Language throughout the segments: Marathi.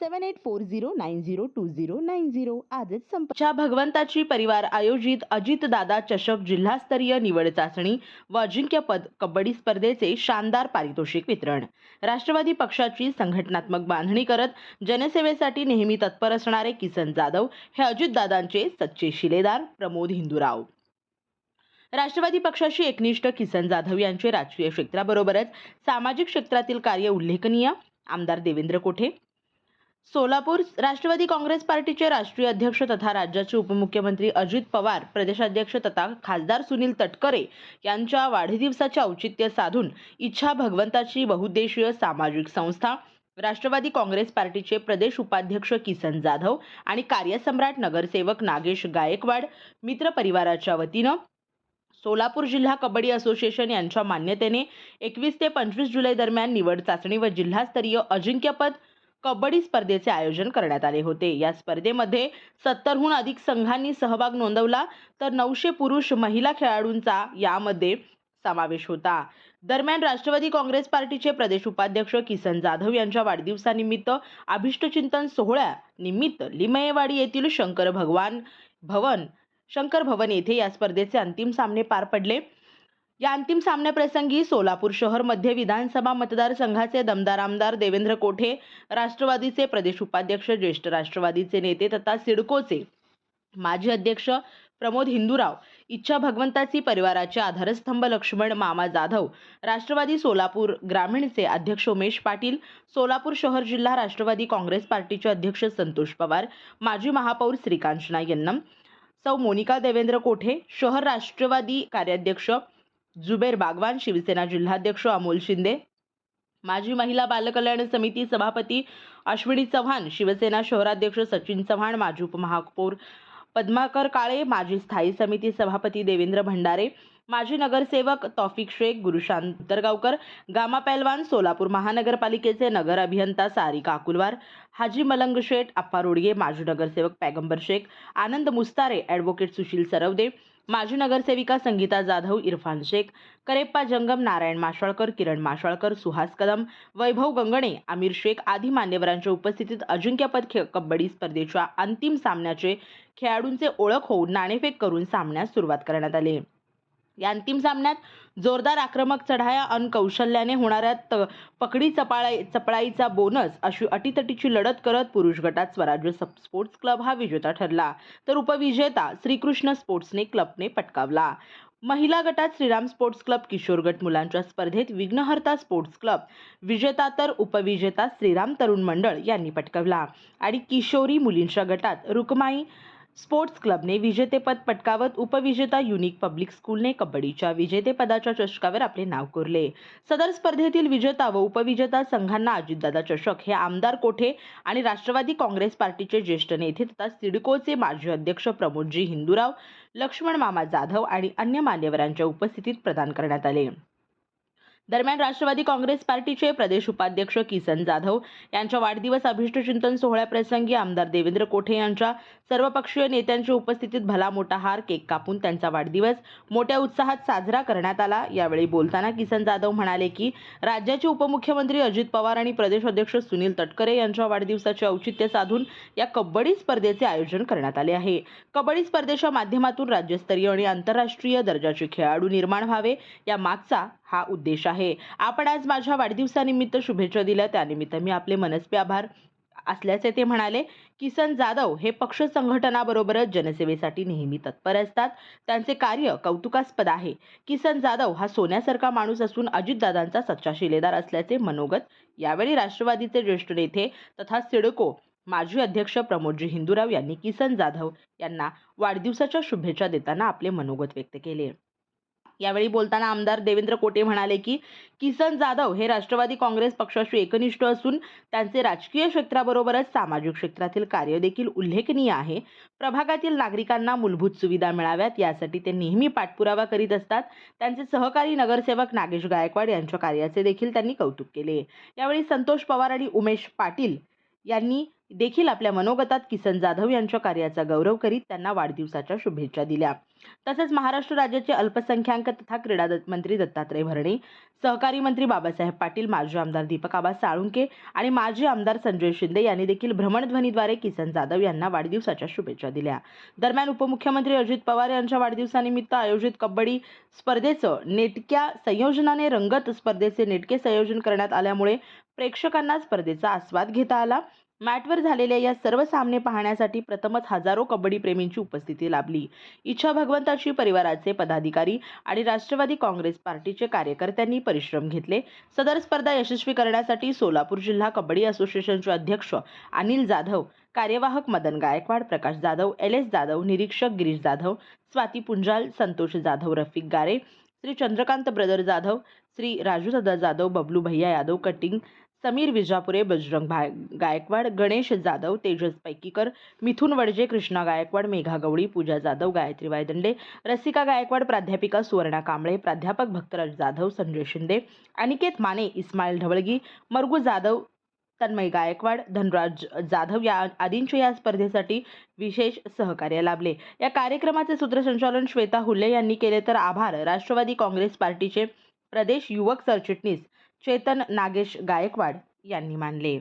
seven eight four zero nine zero two zero nine zero आजच संपच्या भगवंताची परिवार आयोजित अजितदादा चषक जिल्हास्तरीय निवड चाचणी व अजिंक्यपद कबड्डी स्पर्धेचे शानदार पारितोषिक वितरण. राष्ट्रवादी पक्षाची संघटनात्मक बांधणी करत जनसेवेसाठी नेहमी तत्पर असणारे किसन जाधव हे अजितदादांचे सच्चे शिलेदार प्रमोद हिंदूराव. राष्ट्रवादी पक्षाशी एकनिष्ठ किसन जाधव यांचे राजकीय क्षेत्राबरोबरच सामाजिक क्षेत्रातील कार्य उल्लेखनीय. आमदार देवेंद्र कोठे? सोलापूर राष्ट्रवादी काँग्रेस पार्टीचे राष्ट्रीय अध्यक्ष तथा राज्याचे उपमुख्यमंत्री अजित पवार प्रदेशाध्यक्ष तथा खासदार सुनील तटकरे यांच्या वाढदिवसाचे औचित्य साधून इच्छा भगवंताची बहुद्देशीय सामाजिक संस्था राष्ट्रवादी काँग्रेस पार्टीचे प्रदेश उपाध्यक्ष किसन जाधव आणि कार्यसम्राट नगरसेवक नागेश गायकवाड मित्र परिवाराच्या वतीनं सोलापूर जिल्हा कबड्डी असोसिएशन यांच्या मान्यतेने एकवीस ते पंचवीस जुलै दरम्यान निवड चाचणी व जिल्हास्तरीय अजिंक्यपद कबड्डी स्पर्धेचे आयोजन करण्यात आले होते. या स्पर्धेमध्ये सत्तरहून अधिक संघांनी सहभाग नोंदवला तर नऊशे पुरुष महिला खेळाडूंचा यामध्ये समावेश होता. दरम्यान राष्ट्रवादी काँग्रेस पार्टीचे प्रदेश उपाध्यक्ष किसन जाधव यांच्या वाढदिवसानिमित्त अभिष्टचिंतन सोहळ्या निमित्त लिमयेवाडी येथील शंकर भगवान भवन शंकर भवन येथे या स्पर्धेचे अंतिम सामने पार पडले. या अंतिम सामन्याप्रसंगी सोलापूर शहर मध्य विधानसभा मतदारसंघाचे दमदार आमदार देवेंद्र कोठे राष्ट्रवादीचे प्रदेश उपाध्यक्ष ज्येष्ठ राष्ट्रवादीचे नेते तथा सिडकोचे माजी अध्यक्ष प्रमोद हिंदूराव इच्छा भगवंताची परिवाराचे आधारस्तंभ लक्ष्मण मामा जाधव राष्ट्रवादी सोलापूर ग्रामीणचे अध्यक्ष उमेश पाटील सोलापूर शहर जिल्हा राष्ट्रवादी काँग्रेस पार्टीचे अध्यक्ष संतोष पवार माजी महापौर श्रीकांत यन्नम सौ मोनिका देवेंद्र कोठे शहर राष्ट्रवादी कार्याध्यक्ष जुबेर बागवान शिवसेना जिल्हाध्यक्ष अमोल शिंदे माजी महिला बालकल्याण समिती सभापती अश्विनी चव्हाण शिवसेना शहराध्यक्ष सचिन चव्हाण माजी उपमहापौर पद्माकर काळे माजी स्थायी समिती सभापती देवेंद्र भंडारे माजी नगरसेवक तौफिक शेख गुरुशांत उतरगावकर गामा पैलवान सोलापूर महानगरपालिकेचे नगर अभियंता सारिका अकुलवार हाजी मलंग शेठ आप्पा रोडगे माजी नगरसेवक पैगंबर शेख आनंद मुस्तारे ॲडव्होकेट सुशील सरवदे माजी नगरसेविका संगीता जाधव इरफान शेख करेप्पा जंगम नारायण माशाळकर किरण माशाळकर सुहास कदम वैभव गंगणे आमिर शेख आदी मान्यवरांच्या उपस्थितीत अजिंक्यपद कबड्डी स्पर्धेच्या अंतिम सामन्याचे खेळाडूंचे ओळख होऊन नाणेफेक करून सामन्यास सुरुवात करण्यात आली. या अंतिम सामन्यात जोरदार आक्रमक चढाया अन कौशल्याने होणाऱ्या त पकडी चपाळाई चपळाईचा बोनस अशी अटीतटीची लढत करत पुरुष गटात स्वराज्य सप- स्पोर्ट्स क्लब हा विजेता ठरला. तर उपविजेता श्रीकृष्ण स्पोर्ट्सने क्लबने पटकावला. महिला गटात श्रीराम स्पोर्ट्स क्लब किशोर गट मुलांच्या स्पर्धेत विघ्नहर्ता स्पोर्ट्स क्लब विजेता तर उपविजेता श्रीराम तरुण मंडळ यांनी पटकावला. आणि किशोरी मुलींच्या गटात रुकमाई स्पोर्ट्स क्लबने विजेतेपद पटकावत उपविजेता युनिक पब्लिक स्कूलने कबड्डीच्या विजेतेपदाच्या चषकावर आपले नाव कोरले. सदर स्पर्धेतील विजेता व उपविजेता संघांना अजितदादा चषक हे आमदार कोठे आणि राष्ट्रवादी काँग्रेस पार्टीचे ज्येष्ठ नेते तथा सिडकोचे माजी अध्यक्ष प्रमोदजी हिंदूराव लक्ष्मण मामा जाधव आणि अन्य मान्यवरांच्या उपस्थितीत प्रदान करण्यात आले. दरम्यान राष्ट्रवादी काँग्रेस पार्टीचे प्रदेश उपाध्यक्ष किसन जाधव यांच्या वाढदिवस अभिष्टचिंतन सोहळ्याप्रसंगी आमदार देवेंद्र कोठे यांच्या सर्वपक्षीय नेत्यांच्या उपस्थितीत भला मोठा हार केक कापून त्यांचा वाढदिवस मोठ्या उत्साहात साजरा करण्यात आला. यावेळी बोलताना किसन जाधव म्हणाले की राज्याचे उपमुख्यमंत्री अजित पवार आणि प्रदेश अध्यक्ष सुनील तटकरे यांच्या वाढदिवसाचे औचित्य साधून या कबड्डी स्पर्धेचे आयोजन करण्यात आले आहे. कबड्डी स्पर्धेच्या माध्यमातून राज्यस्तरीय आणि आंतरराष्ट्रीय दर्जाचे खेळाडू निर्माण व्हावे या मागचा हा उद्देश आहे. आपण आज माझ्या वाढदिवसानिमित्त शुभेच्छा दिल्या. त्यानिमित्त मी आपले मनस्पे आभार असल्याचे ते म्हणाले किसन जाधव हे पक्ष संघटनाबरोबरच जनसेवेसाठी नेहमी तत्पर असतात. त्यांचे कार्य कौतुकास्पद आहे. किसन जाधव हा सोन्यासारखा माणूस असून अजितदादांचा सच्चा शिलेदार असल्याचे मनोगत यावेळी राष्ट्रवादीचे ज्येष्ठ नेते तथा सिडको माजी अध्यक्ष प्रमोदजी हिंदूराव यांनी किसन जाधव यांना वाढदिवसाच्या शुभेच्छा देताना आपले मनोगत व्यक्त केले. यावेळी बोलताना आमदार देवेंद्र कोटे म्हणाले की किसन जाधव हे राष्ट्रवादी काँग्रेस पक्षाशी एकनिष्ठ असून त्यांचे राजकीय क्षेत्राबरोबरच सामाजिक क्षेत्रातील कार्य देखील उल्लेखनीय आहे. प्रभागातील नागरिकांना मूलभूत सुविधा मिळाव्यात यासाठी ते नेहमी पाठपुरावा करीत असतात. त्यांचे सहकारी नगरसेवक नागेश गायकवाड यांच्या कार्याचे देखील त्यांनी कौतुक केले. यावेळी संतोष पवार आणि उमेश पाटील यांनी देखील आपल्या मनोगतात किसन जाधव यांच्या कार्याचा गौरव करीत त्यांना वाढदिवसाच्या शुभेच्छा दिल्या. तसेच महाराष्ट्र राज्याचे अल्पसंख्याक तथा क्रीडा मंत्री दत्तात्रय भरणे सहकारी मंत्री बाबासाहेब पाटील माजी आमदार दीपक आबा साळुंके आणि माजी आमदार संजय शिंदे यांनी देखील भ्रमणध्वनीद्वारे किसन जाधव यांना वाढदिवसाच्या शुभेच्छा दिल्या. दरम्यान उपमुख्यमंत्री अजित पवार यांच्या वाढदिवसानिमित्त आयोजित कबड्डी स्पर्धेचं नेटक्या संयोजनाने रंगत स्पर्धेचे नेटके संयोजन करण्यात आल्यामुळे प्रेक्षकांना स्पर्धेचा आस्वाद घेता आला. मॅटवर झालेल्या या सर्व सामने पाहण्यासाठी प्रथमच हजारो कबड्डी प्रेमींची उपस्थिती लाभली. इच्छा भगवंताची परिवाराचे पदाधिकारी आणि राष्ट्रवादी काँग्रेस पार्टीचे कार्यकर्त्यांनी परिश्रम घेतले. सदर स्पर्धा यशस्वी करण्यासाठी सोलापूर जिल्हा कबड्डी असोसिएशनचे अध्यक्ष अनिल जाधव कार्यवाहक मदन गायकवाड प्रकाश जाधव एल एस जाधव निरीक्षक गिरीश जाधव स्वाती पुंजाल संतोष जाधव रफिक गारे श्री चंद्रकांत ब्रदर जाधव श्री राजू सदा जाधव बबलू भैया यादव कटिंग समीर विजापुरे बजरंग भाय गायकवाड गणेश जाधव तेजस पैकीकर मिथुन वडजे कृष्णा गायकवाड मेघा गवळी पूजा जाधव गायत्री वायदंडे रसिका गायकवाड प्राध्यापिका सुवर्णा कांबळे प्राध्यापक भक्तराज जाधव संजय शिंदे अनिकेत माने इस्माईल ढवळगी मरगू जाधव तन्मय गायकवाड धनराज जाधव या आदींचे या स्पर्धेसाठी विशेष सहकार्य लाभले. या कार्यक्रमाचे सूत्रसंचालन श्वेता हुल्ले यांनी केले. तर आभार. राष्ट्रवादी काँग्रेस पार्टीचे प्रदेश युवक सरचिटणीस चेतन नागेश गायकवाड यांनी मानले.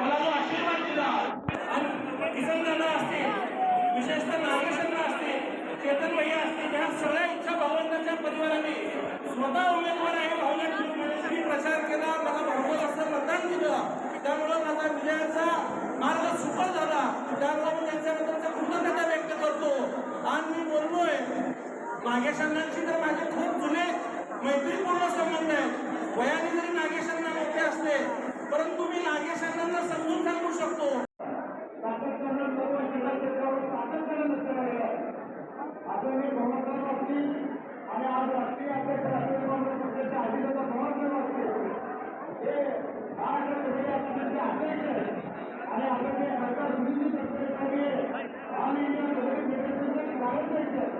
मला जो आशीर्वाद दिला. आणि किसनदादा असतील विशेषतः नागेशांना असतील चेतन भैया असतील या सगळ्या इच्छा भावंडांच्या परिवाराने स्वतः उमेदवार आहे भावना मी प्रचार केला मला भावना असं मतदान दिलं. त्यामुळं माझा विजयाचा मार्ग सुकर झाला. त्यामुळे मी त्यांच्याबद्दलचा कृतज्ञता व्यक्त करतो. आणि मी बोललोय नागेशांनांची तर माझे खूप जुने मैत्रीपूर्ण संबंध आहेत. वयाने जरी नागेशांना मोठे असले परंतु मी नागेशांना समजून सांगू शकतो आदरणीय भगवंतराव असतील आणि आज राष्ट्रीय अध्यक्ष राष्ट्रीय काँग्रेस पक्षाचे अजितदादा पवारसाहेब असतील हे महाराष्ट्र क्रीडा संघाचे अध्यक्ष आहेत आणि आदरणीय खासदार सुनील तटकरे साहेब ऑल इंडिया कबड्डी फेडरेशनचे कार्याध्यक्ष आहेत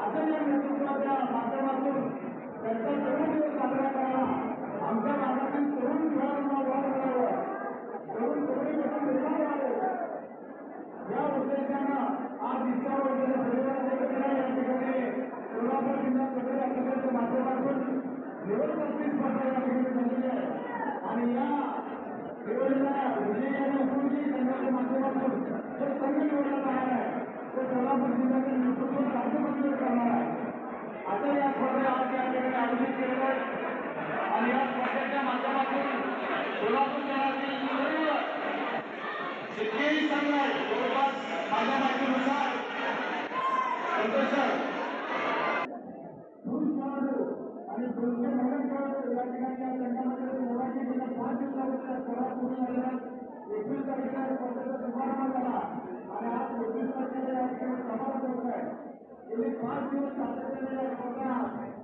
असं या नेतृत्वाच्या माध्यमातून त्यांचा जन्मदिवस साजरा करावा आमच्या भागातील तरुण खेळाडूंना वाढ मिळावं तरुण कबड्डीपटू निर्माण व्हावे या उद्देशानं आज इच्छा वगैरे परिवाराच्या वतीनं या ठिकाणी सोलापूर जिल्हा कबड्डी संघाच्या माध्यमातून निवड चाचणी स्पर्धा या ठिकाणी झालेली आहे आणि या निवडीला विजयी आणि उपयोगी संघाच्या माध्यमातून जो संघ निवडला जाणार आहे तो सोलापूर जिल्ह्यातील नेतृत्व राज्यमंत्री करणार आहे असं या स्पर्धा आज या ठिकाणी आयोजित केलेलं आहे आणि या स्पर्धेच्या माध्यमातून सोलापूर शहरातील सर्व जितकेही संघ आहेत जवळपास माझ्या माहितीनुसार संतोष सर आणि दोनशे नव्वद खेळाडू या ठिकाणी या संघामध्ये सहभागी गेल्या पाच दिवसामध्ये स्पर्धा पूर्ण झाल्या एकवीस तारखेला या स्पर्धेचा शुभारंभ झाला आणि आज एकवीस तारखेला या ठिकाणी समारोप होत आहे गेले पाच दिवस सातत्याने या स्पर्धा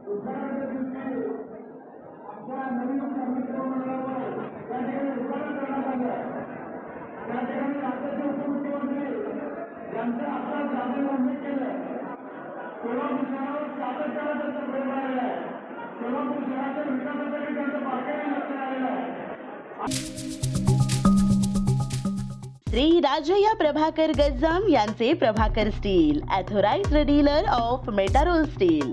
उद्घाटनाच्या दिवशी आमच्या नवीन संमिश्र मंडळावर या ठिकाणी उद्घाटन करण्यात आलं आहे त्या ठिकाणी राज्याचे त्यांचं आता आपला जामीन उल्लेख केलं सोलापूर शहरावर सातत्यानं त्यांचा प्रेम आलेला आहे सोलापूर शहराच्या विकासासाठी त्यांचं बारकाईने लक्ष आलेलं आहे श्री राजया प्रभाकर गज्जाम यांचे Prabhakar steel authorized dealer of Metarol steel.